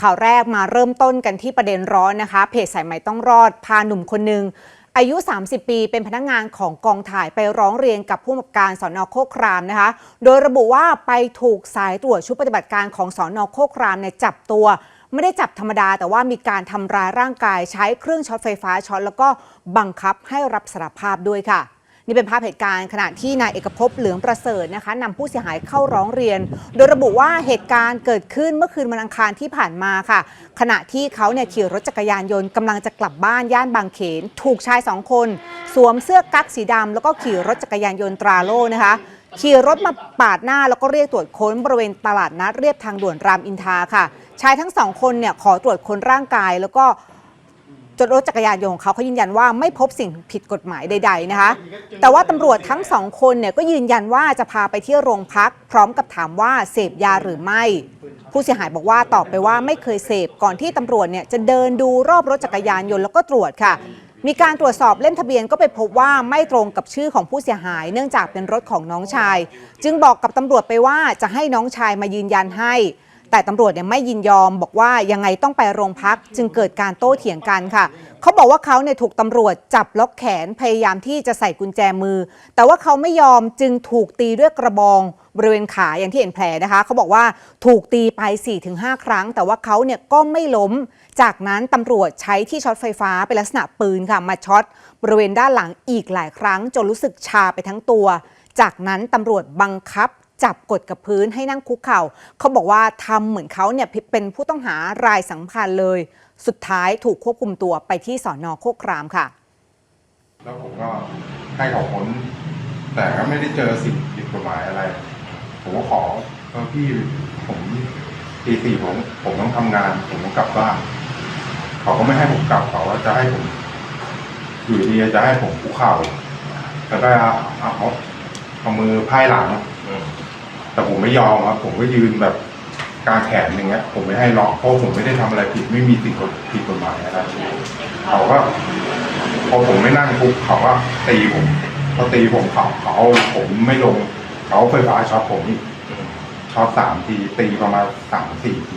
ข่าวแรกมาเริ่มต้นกันที่ประเด็นร้อนนะคะ เพจสายไหม่ต้องรอด พาหนุ่มคนหนึ่งอายุ 30 ปี เป็นพนักงานของกองถ่ายไปร้องเรียนกับผู้กำกับการสอนอโคครามนะคะ โดยระบุว่าไปถูกสายตรวจชุดปฏิบัติการของสอนอโคครามเนี่ยจับตัว ไม่ได้จับธรรมดา แต่ว่ามีการทำร้ายร่างกายใช้เครื่องช็อตไฟฟ้าช็อตแล้วก็บังคับให้รับสารภาพด้วยค่ะ นี่เป็นภาพเหตุการณ์ขณะที่นายเอกภพเหลืองประเสริฐนะคะนำผู้เสียหายเข้าร้องเรียน โดยระบุว่าเหตุการณ์เกิดขึ้นเมื่อคืนวันอังคารที่ผ่านมาค่ะ ขณะที่เขาเนี่ยขี่รถจักรยานยนต์กำลังจะกลับบ้านย่านบางเขน ถูกชายสองคน สวมเสื้อกั๊กสีดำแล้วก็ขี่รถจักรยานยนต์ตราโล่นะคะขี่รถมาปาดหน้าแล้วก็เรียกตรวจค้นบริเวณตลาดนัดเรียบทางด่วนรามอินทราค่ะ ชายทั้งสองคนเนี่ยขอตรวจค้นร่างกายแล้วก็ จนรถจักรยานยนต์ของเขาเขายืนยันว่าไม่พบสิ่งผิดกฎหมายใด ๆนะคะ แต่ว่าตำรวจทั้งสองคนเนี่ยก็ยืนยันว่าจะพาไปที่โรงพัก พร้อมกับถามว่าเสพยาหรือไม่ ผู้เสียหายบอกว่าตอบไปว่าไม่เคยเสพก่อนที่ตำรวจเนี่ยจะเดินดูรอบรถจักรยานยนต์แล้วก็ตรวจค่ะมีการตรวจสอบเล่มทะเบียนก็ไปพบว่าไม่ตรงกับชื่อของผู้เสียหาย เนื่องจากเป็นรถของน้องชาย จึงบอกกับตำรวจไปว่าจะให้น้องชายมายืนยันให้ แต่ตำรวจเนี่ยไม่ยินยอมบอกว่ายังไงต้องไปโรงพักจึงเกิดการโต้เถียงกันค่ะ เขาบอกว่าเขาเนี่ยถูกตำรวจจับล็อกแขนพยายามที่จะใส่กุญแจมือ แต่ว่าเขาไม่ยอมจึงถูกตีด้วยกระบองบริเวณขาอย่างที่เห็นแผลนะคะ เขาบอกว่าถูกตีไป 4-5 ครั้ง แต่ว่าเขาเนี่ยก็ไม่ล้ม จากนั้นตำรวจใช้ที่ช็อตไฟฟ้าเป็นลักษณะปืนค่ะมาช็อตบริเวณด้านหลังอีกหลายครั้ง จนรู้สึกชาไปทั้งตัว จากนั้นตำรวจบังคับ จับกดกับพื้นให้นั่งคุกเข่า เขาบอกว่าทำเหมือนเขาเนี่ยเป็นผู้ต้องหารายสำคัญเลย สุดท้ายถูกควบคุมตัวไปที่สอนอโคกครามค่ะ แล้วผมก็ให้เขาค้นแต่ก็ไม่ได้เจอสิ่งผิดกฎหมายอะไร ผมก็ขอเออพี่ผมตีสี่ผมผมต้องทำงาน ผมต้องกลับบ้านเขาก็ไม่ให้ผมกลับเขาว่าจะให้ผมอยู่ดีๆจะให้ผมคุกเข่าแล้วก็เอาเขาเอามือไพ่หลัง แต่ผมไม่ยอมครับผมก็ยืนแบบกลางแขนอย่างเงี้ย ผมไม่ให้ล็อกเพราะผมไม่ได้ทำอะไรผิดไม่มีสิ่งผิดกฎหมายอะไรเขาก็พอผมไม่นั่งปุ๊บเขาก็ตีผมพอตีผมเขาเขาเอาผมไม่ลงเขาเอาไฟฟ้าช็อตผมอีกช็อตสามทีตีประมาณสามสี่ที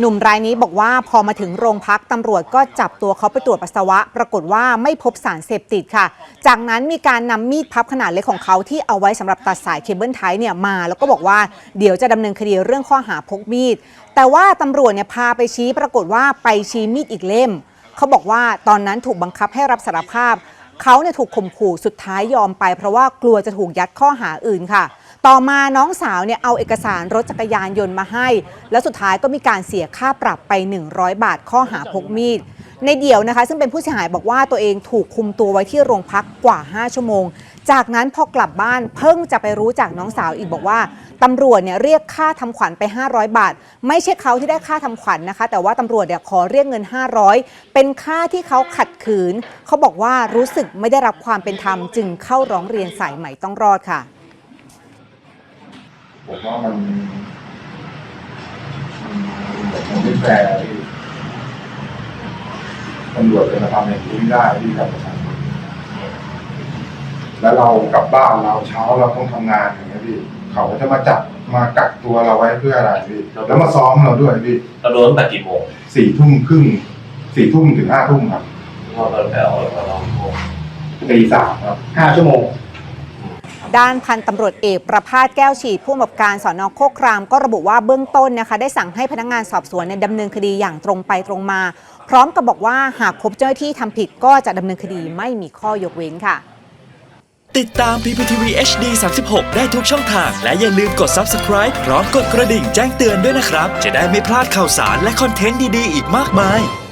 หนุ่มรายนี้บอกว่าพอมาถึงโรงพักตำรวจก็จับตัวเขาไปตรวจปัสสาวะ ปรากฏว่าไม่พบสารเสพติดค่ะ จากนั้นมีการนำมีดพับขนาดเล็กของเขาที่เอาไว้สำหรับตัดสายเคเบิลไทยเนี่ยมา แล้วก็บอกว่าเดี๋ยวจะดำเนินคดีเรื่องข้อหาพกมีด แต่ว่าตำรวจเนี่ยพาไปชี้ปรากฏว่าไปชี้มีดอีกเล่ม เขาบอกว่าตอนนั้นถูกบังคับให้รับสารภาพ เขาเนี่ยถูกข่มขู่สุดท้ายยอมไป เพราะว่ากลัวจะถูกยัดข้อหาอื่นค่ะ ต่อมาน้องสาวเนี่ยเอาเอกสารรถจักรยานยนต์มาให้ แล้วสุดท้ายก็มีการเสียค่าปรับไป 100 บาทข้อหาพกมีด ในเดี่ยวนะคะ ซึ่งเป็นผู้เสียหายบอกว่าตัวเองถูกคุมตัวไว้ที่โรงพักกว่า 5 ชั่วโมง จากนั้นพอกลับบ้านเพิ่งจะไปรู้จากน้องสาวอีกบอกว่าตำรวจเนี่ยเรียกค่าทำขวัญไป 500 บาท ไม่ใช่เขาที่ได้ค่าทำขวัญนะคะ แต่ว่าตำรวจเนี่ยขอเรียกเงิน 500 เป็นค่าที่เขาขัดขืน เขาบอกว่ารู้สึกไม่ได้รับความเป็นธรรมจึงเข้าร้องเรียนสายใหม่ต้องรอดค่ะ ผมว่ามันมันไม่แฟร์ที่ตำรวจจะมาทำอย่างนี้ไม่ได้ที่กับประชาชนแล้วเรากลับบ้านเราเช้าเราต้องทำงานอย่างเงี้ยพี่เขาก็จะมาจับมากักตัวเราไว้เพื่ออะไรพี่แล้วมาซ้อมเราด้วยพี่เราโดนตั้งแต่กี่โมงสี่ทุ่มครึ่งสี่ทุ่มถึงห้าทุ่มครับเราตอนแถวเราลองโมงตีสามครับห้าชั่วโมง ด้านพันตำรวจเอกประภาสแก้วฉีดผู้กำกับการสอนอโคครามก็ระบุว่าเบื้องต้นนะคะได้สั่งให้พนักงานสอบสวนดำเนินคดีอย่างตรงไปตรงมา พร้อมกับบอกว่าหากพบเจ้าหน้าที่ทำผิดก็จะดำเนินคดีไม่มีข้อยกเว้นค่ะ ติดตาม PPTV HD 36 ได้ทุกช่องทาง และอย่าลืมกด Subscribe พร้อมกดกระดิ่งแจ้งเตือนด้วยนะครับ จะได้ไม่พลาดข่าวสารและคอนเทนต์ดีๆ อีกมากมาย